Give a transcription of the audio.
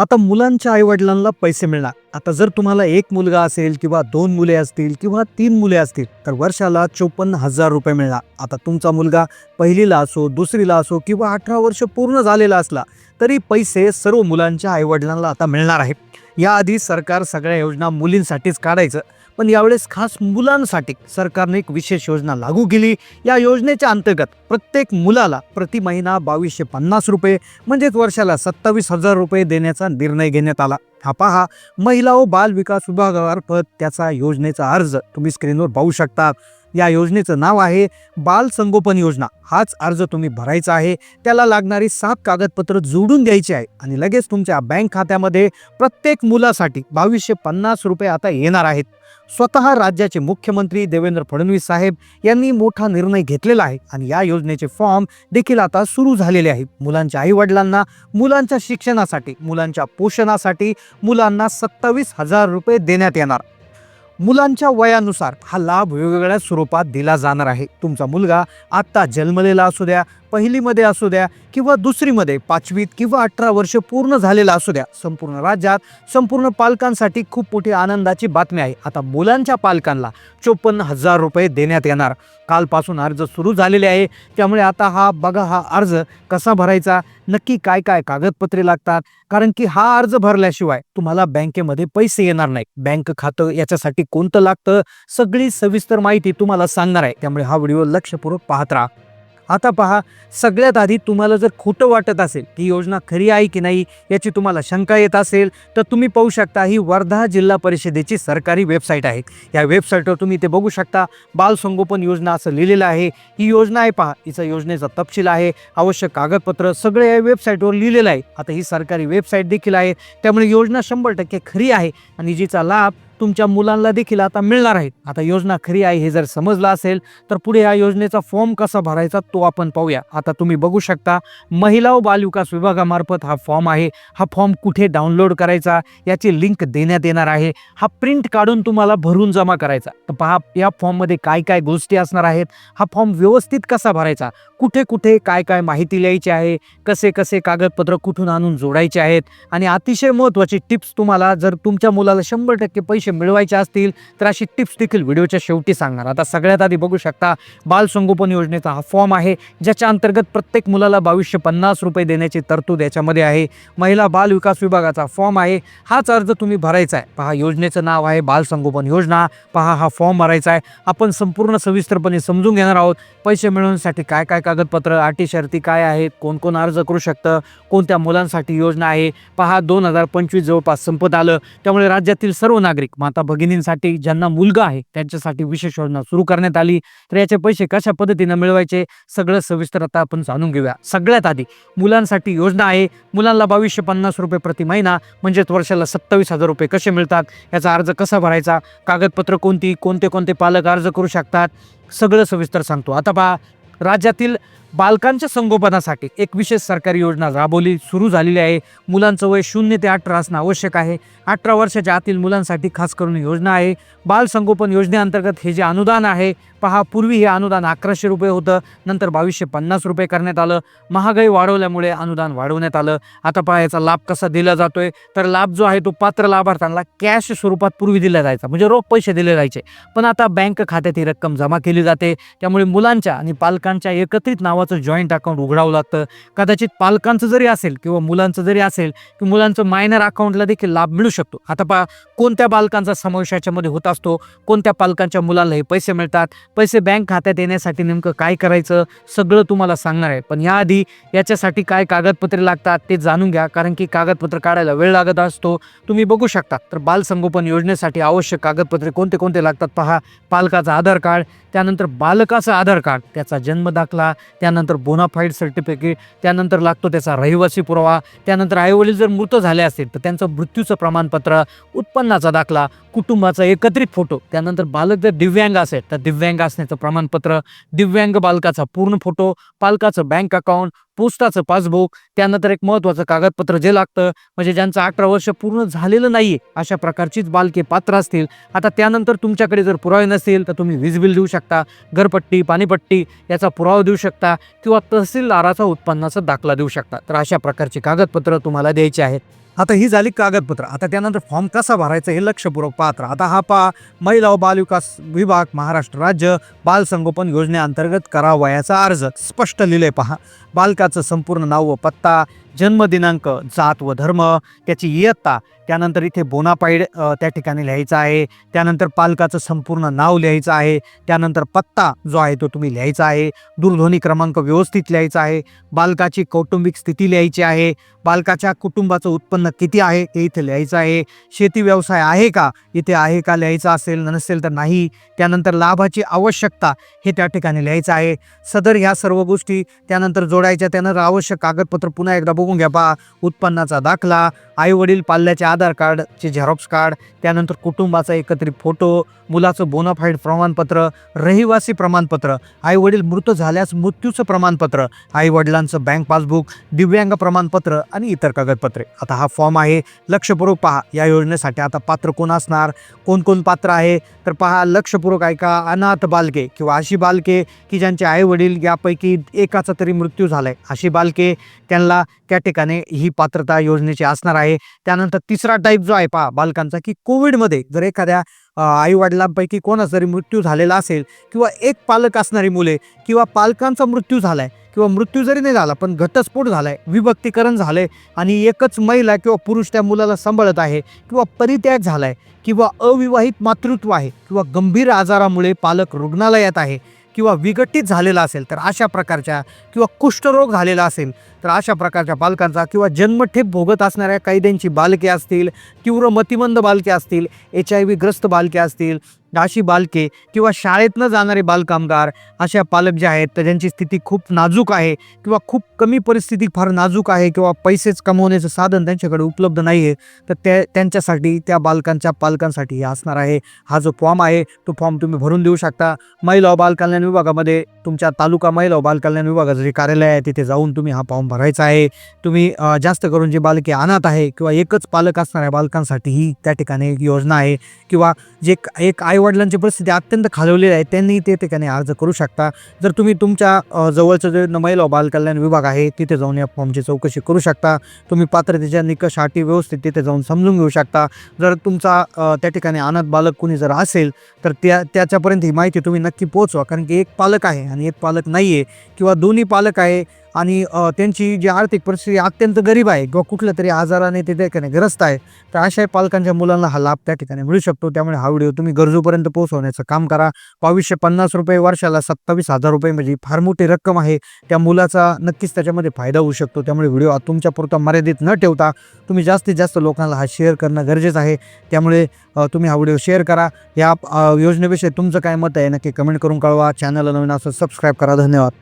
आता मुलांच्या आईवडिलांना पैसे मिळणार. आता जर तुम्हाला एक मुलगा असेल किंवा दोन मुले असतील किंवा तीन मुले असतील तर वर्षाला चोपन्न हजार रुपये मिळणार. आता तुमचा मुलगा पहिलीला असो दुसरीला असो किंवा अठरा वर्ष पूर्ण झालेला असला तरी पैसे सर्व मुलांच्या आईवडिलांना आता मिळणार आहे याआधी सरकार सगळ्या योजना मुलींसाठीच काढायचं. पण यावेळेस खास मुलांसाठी सरकारने एक विशेष योजना लागू केली. या योजनेच्या अंतर्गत प्रत्येक मुलाला प्रति महिना बावीसशे पन्नास रुपये म्हणजेच वर्षाला सत्तावीस हजार रुपये देण्याचा निर्णय घेण्यात आला. हा पहा महिला व बाल विकास विभागामार्फत त्याचा योजनेचा अर्ज तुम्ही स्क्रीनवर पाहू शकता. या योजनेचं नाव आहे बाल संगोपन योजना. हाच अर्ज तुम्ही भरायचा आहे. त्याला लागणारी सात कागदपत्र जोडून द्यायची आहे. आणि लगेच तुमच्या बँक खात्यामध्ये प्रत्येक मुलासाठी बावीसशे पन्नास रुपये आता येणार आहेत. स्वतः राज्याचे मुख्यमंत्री देवेंद्र फडणवीस साहेब यांनी मोठा निर्णय घेतलेला आहे. आणि या योजनेचे फॉर्म देखील आता सुरू झालेले आहे. मुलांच्या आईवडिलांना मुलांच्या शिक्षणासाठी मुलांच्या पोषणासाठी मुलांना सत्तावीस हजार रुपये देण्यात येणार. मुलांच्या वयानुसार हा लाभ वेगवेगळ्या स्वरूपात दिला जाणार आहे. तुमचा मुलगा आत्ता जन्मलेला असू द्या पहिलीमध्ये असू द्या किंवा दुसरीमध्ये पाचवीत किंवा अठरा वर्ष पूर्ण झालेला असू द्या संपूर्ण राज्यात संपूर्ण पालकांसाठी खूप मोठी आनंदाची बातमी आहे. आता मुलांच्या पालकांना चोपन्न हजार रुपये देण्यात येणार. कालपासून अर्ज सुरू झालेले आहे. त्यामुळे आता हा बघा हा अर्ज कसा भरायचा नक्की काय काय कागदपत्रे लागतात कारण की हा अर्ज भरल्याशिवाय तुम्हाला बँकेमध्ये पैसे येणार नाही बँक खातं याच्यासाठी कोणतं लागतं सगळी सविस्तर माहिती तुम्हाला सांगणार आहे. त्यामुळे हा व्हिडिओ लक्षपूर्वक पाहत राहा. आता पहा सगळ्यात आधी तुम्हाला जर खोटं वाटत असेल की योजना खरी आहे की नाही याची तुम्हाला शंका येत असेल तर तुम्ही पाहू शकता ही वर्धा जिल्हा परिषदेची सरकारी वेबसाईट आहे. या वेबसाईटवर तुम्ही ते बघू शकता. बाल संगोपन योजना असं लिहिलेलं आहे. ही योजना आहे पहा हिचा योजनेचा तपशील आहे आवश्यक कागदपत्र सगळे या वेबसाईटवर लिहिलेलं आहे. आता ही सरकारी वेबसाईट देखील आहे. त्यामुळे योजना शंभर टक्के खरी आहे आणि जिचा लाभ तुमच्या मुलांना देखील आता मिळणार आहेत. आता योजना खरी आहे हे जर समजलं असेल तर पुढे या योजनेचा फॉर्म कसा भरायचा तो आपण पाहूया. आता तुम्ही बघू शकता महिला व बालविकास विभागामार्फत हा फॉर्म आहे. हा फॉर्म कुठे डाउनलोड करायचा याची लिंक देण्यात येणार आहे. हा प्रिंट काढून तुम्हाला भरून जमा करायचा. तर पहा या फॉर्ममध्ये काय काय गोष्टी असणार आहेत हा फॉर्म व्यवस्थित कसा भरायचा कुठे कुठे काय काय माहिती लिहायची आहे कसे कसे कागदपत्र कुठून आणून जोडायचे आहेत आणि अतिशय महत्त्वाची टिप्स तुम्हाला जर तुमच्या मुलाला शंभर टक्के पैसे मिळवायचे असतील तर अशी टिप्स देखील व्हिडिओच्या शेवटी सांगणार. आता सगळ्यात आधी बघू शकता बाल संगोपन योजनेचा हा फॉर्म आहे ज्याच्या अंतर्गत प्रत्येक मुलाला बावीसशे पन्नास रुपये देण्याची तरतूद याच्यामध्ये आहे. महिला बाल विकास विभागाचा फॉर्म आहे हाच अर्ज तुम्ही भरायचा आहे. पहा योजनेचं नाव आहे बाल संगोपन योजना. पहा हा फॉर्म भरायचा आहे. आपण संपूर्ण सविस्तरपणे समजून घेणार आहोत पैसे मिळवण्यासाठी काय काय कागदपत्र अटी शर्ती काय आहेत कोण कोण अर्ज करू शकतं कोणत्या मुलांसाठी योजना आहे. पहा दोन हजार पंचवीस जवळपास संपत आलं त्यामुळे राज्यातील सर्व नागरिक माता भगिनींसाठी ज्यांना मुलगा आहे त्यांच्यासाठी विशेष योजना सुरू करण्यात आली. तर याचे पैसे कशा पद्धतीनं मिळवायचे सगळं सविस्तर आता आपण जाणून घेऊया. सगळ्यात आधी मुलांसाठी योजना आहे. मुलांना बावीसशे पन्नास रुपये प्रति महिना म्हणजेच वर्षाला सत्तावीस हजार रुपये कसे मिळतात? याचा अर्ज कसा भरायचा? कागदपत्र कोणती? कोणते कोणते पालक अर्ज करू शकतात? सगळं सविस्तर सांगतो. आता पहा राज्यातील बालकांच्या संगोपनासाठी एक विशेष सरकारी योजना राबवली सुरू झालेली आहे. मुलांचं वय शून्य ते अठरा असणं आवश्यक आहे. अठरा वर्षाच्या आतील मुलांसाठी खास करून योजना आहे. बाल संगोपन योजनेअंतर्गत हे जे अनुदान आहे पहा पूर्वी हे अनुदान अकराशे रुपये होतं नंतर बावीसशे पन्नास रुपये करण्यात आलं. महागाई वाढवल्यामुळे अनुदान वाढवण्यात आलं. आता पहा याचा लाभ कसा दिला जातोय? तर लाभ जो आहे तो पात्र लाभार्थ्यांना कॅश स्वरूपात पूर्वी दिला जायचा म्हणजे रोख पैसे दिले जायचे. पण आता बँक खात्यात ही रक्कम जमा केली जाते. त्यामुळे मुलांच्या आणि पालकांच्या एकत्रित नावाचं जॉईंट अकाउंट उघडावं लागतं. कदाचित पालकांचं जरी असेल किंवा मुलांचं जरी असेल की मुलांचं मायनर अकाउंटला देखील लाभ मिळू शकतो. आता पहा कोणत्या बालकांचा समावेश याच्यामध्ये होत असतो? कोणत्या पालकांच्या मुलांना हे पैसे मिळतात? पैसे बँक खात्यात येण्यासाठी नेमकं काय करायचं? सगळं तुम्हाला सांगणार आहे. पण याआधी याच्यासाठी काय कागदपत्रे लागतात ते जाणून घ्या. कारण की कागदपत्र काढायला वेळ लागत असतो. तुम्ही बघू शकता. तर बालसंगोपन योजनेसाठी आवश्यक कागदपत्रे कोणते कोणते लागतात पहा. पालकाचं आधार कार्ड त्यानंतर बालकाचं आधार कार्ड त्याचा जन्म दाखला त्यानंतर बोनाफाईड सर्टिफिकेट त्यानंतर लागतो त्याचा रहिवासी पुरावा त्यानंतर आईवडील जर मृत झाले असतील तर त्यांचं मृत्यूचं प्रमाणपत्र उत्पन्नाचा दाखला कुटुंबाचा एकत्रित फोटो त्यानंतर बालक जर दिव्यांग असेल तर दिव्यांग असण्याचं प्रमाणपत्र दिव्यांग बालकाचा पूर्ण फोटो पालकाचं बँक अकाउंट पोस्टाचं पासबुक त्यानंतर एक महत्त्वाचं कागदपत्र जे लागतं म्हणजे ज्यांचं अठरा वर्ष पूर्ण झालेलं नाही आहे अशा प्रकारचीच बालके पात्र असतील. आता त्यानंतर तुमच्याकडे जर पुरावे नसतील तर तुम्ही वीज बिल देऊ शकता घरपट्टी पाणीपट्टी याचा पुरावा देऊ शकता किंवा तहसीलदाराचा उत्पन्नाचा दाखला देऊ शकता. तर अशा प्रकारची कागदपत्र तुम्हाला द्यायची आहेत. आता ही झाली कागदपत्र. आता त्यानंतर फॉर्म कसा भरायचा हे लक्षपूर्वक पात्र आता हा पहा महिला व बालविकास विभाग महाराष्ट्र राज्य बाल संगोपन योजनेअंतर्गत करावयाचा अर्ज. स्पष्ट लिहिले पहा. बालकाचं संपूर्ण नाव व पत्ता जन्मदिनांक जात व धर्म त्याची इयत्ता त्यानंतर इथे बोनापाईड त्या ठिकाणी लिहायचा आहे. त्यानंतर पालकाचं संपूर्ण नाव लिहायचं आहे. त्यानंतर पत्ता जो आहे तो तुम्ही लिहायचा आहे. दूरध्वनी क्रमांक व्यवस्थित लिहायचा आहे. बालकाची कौटुंबिक स्थिती लिहायची आहे. बालकाच्या कुटुंबाचं उत्पन्न किती आहे हे इथे लिहायचं आहे. शेती व्यवसाय आहे का? इथे आहे का लिहायचं असेल नसेल तर नाही. त्यानंतर लाभाची आवश्यकता हे त्या ठिकाणी लिहायचं आहे. सदर ह्या सर्व गोष्टी त्यानंतर जोडायच्या त्यानंतर आवश्यक कागदपत्र पुन्हा एकदा बघून घ्या पहा. उत्पन्नाचा दाखला आईवडील पाल्याच्या आधार कार्डचे झेरॉक्स कार्ड त्यानंतर कुटुंबाचा एकत्रित फोटो मुलाचं बोनाफाईड प्रमाणपत्र रहिवासी प्रमाणपत्र आई वडील मृत झाल्यास मृत्यूचं प्रमाणपत्र आई वडिलांचं बँक पासबुक दिव्यांग प्रमाणपत्र आणि इतर कागदपत्रे. आता हा फॉर्म आहे. लक्षपूर्वक पहा. या योजनेसाठी आता पात्र कोण असणार? कोण कोण पात्र आहे? तर पहा लक्षपूर्वक ऐका. अनाथ बालके किंवा अशी बालके की ज्यांचे आई वडील यापैकी एकाचा तरी मृत्यू झालाय. अशी बालके त्यांना त्या ठिकाणी ही पात्रता योजनेची असणार आहे. त्यानंतर तिसरा टाईप जो आहे पहा बालकांचा की कोविडमध्ये जर एखाद्या आई वडिलांपैकी कोणाचा जरी मृत्यू झालेला असेल किंवा एक पालक असणारी मुले किंवा पालकांचा मृत्यू झाला आहे किंवा मृत्यू जरी नाही झाला पण घटस्फोट झाला आहे विभक्तीकरण झालं आहे आणि एकच महिला किंवा पुरुष त्या मुलाला सांभाळत आहे किंवा परित्याग आहे किंवा अविवाहित मातृत्व आहे किंवा गंभीर आजारामुळे पालक रुग्णालयात आहे किंवा विघटित झालेला असेल तर अशा प्रकारच्या किंवा कुष्ठरोग झालेला असेल तर अशा प्रकारच्या बालकांचा किंवा जन्मठेप भोगत असणाऱ्या कैद्यांची बालके असतील तीव्र मतिमंद बालके असतील एच आय व्हीग्रस्त बालके असतील अशी बालके किंवा शाळेत न जाणारे बालकामगार अशा पालक जे आहेत तर ज्यांची स्थिती खूप नाजूक आहे किंवा खूप कमी परिस्थिती फार नाजूक आहे किंवा पैसेच कमवण्याचं साधन त्यांच्याकडे उपलब्ध नाही आहे तर त्या त्यांच्यासाठी त्या बालकांच्या पालकांसाठी हे असणार आहे. हा जो फॉर्म आहे तो फॉर्म तुम्ही भरून देऊ शकता. महिला बालकल्याण विभागामध्ये तुमच्या तालुका महिला बालकल्याण विभागाचं जे कार्यालय आहे तिथे जाऊन तुम्ही हा फॉर्म भरायचा आहे. तुम्ही जास्त करून जे बालके अनाथ आहे किंवा एकच पालक असणाऱ्या बालकांसाठी ही त्या ठिकाणी एक योजना आहे किंवा जे एक- आय आईवडिलांची परिस्थिती अत्यंत खालवलेली आहे. त्यांनी ते ठिकाणी अर्ज करू शकता. जर तुम्ही तुमच्या जवळचं जे महिला बालकल्याण विभाग आहे तिथे जाऊन या फॉर्मची चौकशी करू शकता. तुम्ही पात्रतेच्या निकष अटी व्यवस्थित तिथे जाऊन समजून घेऊ शकता. जर तुमचा त्या ठिकाणी अनाथ बालक कुणी जर असेल तर त्या त्याच्यापर्यंत ही माहिती तुम्ही नक्की पोहोचवा. कारण की एक पालक आहे आणि एक पालक नाही आहे किंवा दोन्ही पालक आहे आणि त्यांची जी आर्थिक परिस्थिती अत्यंत गरीब आहे किंवा कुठल्या तरी आजाराने ते त्या ठिकाणी ग्रस्त आहे तर अशा पालकांच्या मुलांना हा लाभ त्या ठिकाणी मिळू शकतो. त्यामुळे हा व्हिडिओ तुम्ही गरजूपर्यंत पोहोचवण्याचं काम करा. बावीसशे पन्नास रुपये वर्षाला सत्तावीस हजार रुपये म्हणजे फार मोठी रक्कम आहे. त्या मुलाचा नक्कीच त्याच्यामध्ये फायदा होऊ शकतो. त्यामुळे व्हिडिओ तुमच्या पुरता मर्यादित न ठेवता तुम्ही जास्तीत जास्त लोकांना हा शेअर करणं गरजेचं आहे. त्यामुळे तुम्ही हा व्हिडिओ शेअर करा. या योजनेविषयी तुमचं काय मत आहे नक्की कमेंट करून कळवा. चॅनलला नवीन असं सबस्क्राईब करा. धन्यवाद.